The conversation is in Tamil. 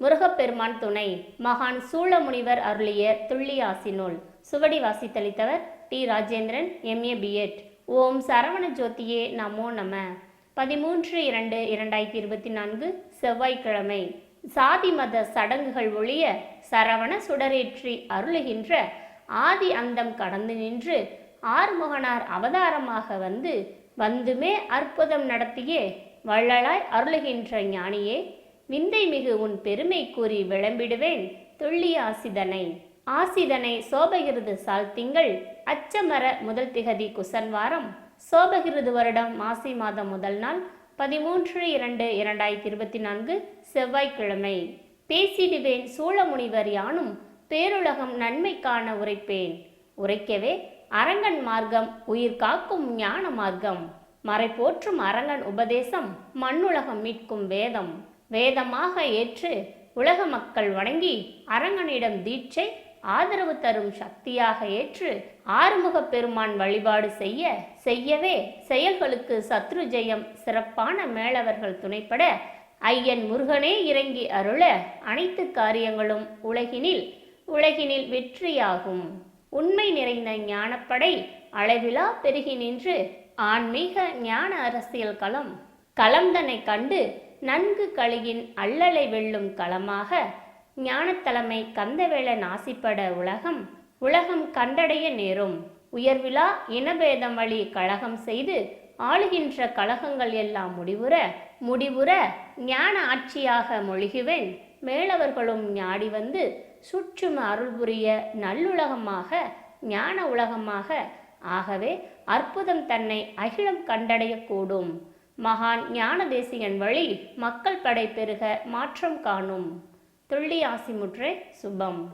முருகப்பெருமான் துணை மகான் சூளமுனிவர் அருளிய துள்ளியாசி நூல் சுவடி வாசித்தளித்தவர் டி. ராஜேந்திரன் எம்ஏ பிஎட் ஓம் சரவண ஜோதியே நமோ நம. பதிமூன்று இரண்டு இரண்டாயிரத்தி இருபத்தி நான்கு செவ்வாய்க்கிழமை. சாதி மத சடங்குகள் ஒழிய சரவண சுடரேற்றி அருளுகின்ற ஆதி அந்தம் கடந்து நின்று ஆறுமுகனார் அவதாரமாக வந்து வந்துமே அற்புதம் நடத்தியே வள்ளலாய் அருளுகின்ற ஞானியே விந்தை மிகு உன் பெருமை கூறி விளம்பிடுவேன் துள்ளி ஆசிதனை. ஆசிதனை சோபகிருது சால் திங்கள் அச்சமர முதல் திகதி குசன்வாரம் சோபகிருது வருடம் மாசி மாதம் முதல் நாள் பதிமூன்று இரண்டு இரண்டாயிரத்தி இருபத்தி நான்கு செவ்வாய்க்கிழமை. பேசிடுவேன் சூழமுனிவர் யானும் பேருலகம் நன்மை காண உரைப்பேன். உரைக்கவே அரங்கன் மார்க்கம் உயிர் காக்கும் ஞான மார்க்கம். மறை போற்றும் அரங்கன் உபதேசம் மண்ணுலகம் மீட்கும் வேதம். வேதமாக ஏற்று உலக மக்கள் வணங்கி அரங்கனிடம் தீட்சை ஆதரவு தரும் சக்தியாக ஏற்று ஆறுமுகப் பெருமான் வழிபாடு செய்ய செய்யவே செயல்களுக்கு சத்ரு ஜெயம் சிறப்பான மேலவர்கள் துணைப்பட ஐயன் முருகனே இறங்கி அருள அனைத்து காரியங்களும் உலகினில் உலகினில் வெற்றியாகும். உண்மை நிறைந்த ஞானப்படை அளவிலா பெருகி நின்று ஆன்மீக ஞான அரசியல் களம் களம்தனை கண்டு நன்கு கழுகின் அல்லலை வெல்லும் களமாக ஞானத்தலைமை கந்தவேள நாசிப்பட உலகம் உலகம் கண்டடைய நேரும். உயர்விழா இனபேதம் வழி கழகம் செய்து ஆளுகின்ற கழகங்கள் எல்லாம் முடிவுற முடிவுற ஞான ஆட்சியாக மொழிகுவேன். மேலவர்களும் ஞாடி வந்து சுற்றும் அருள்புரிய நல்லுலகமாக ஞான உலகமாக. ஆகவே அற்புதம் தன்னை அகிலம் கண்டடையக்கூடும் மகான் ஞான தேசிகன் வழி மக்கள் படை பெருக மாற்றம் காணும். துள்ளி ஆசிமுற்றே சுபம்.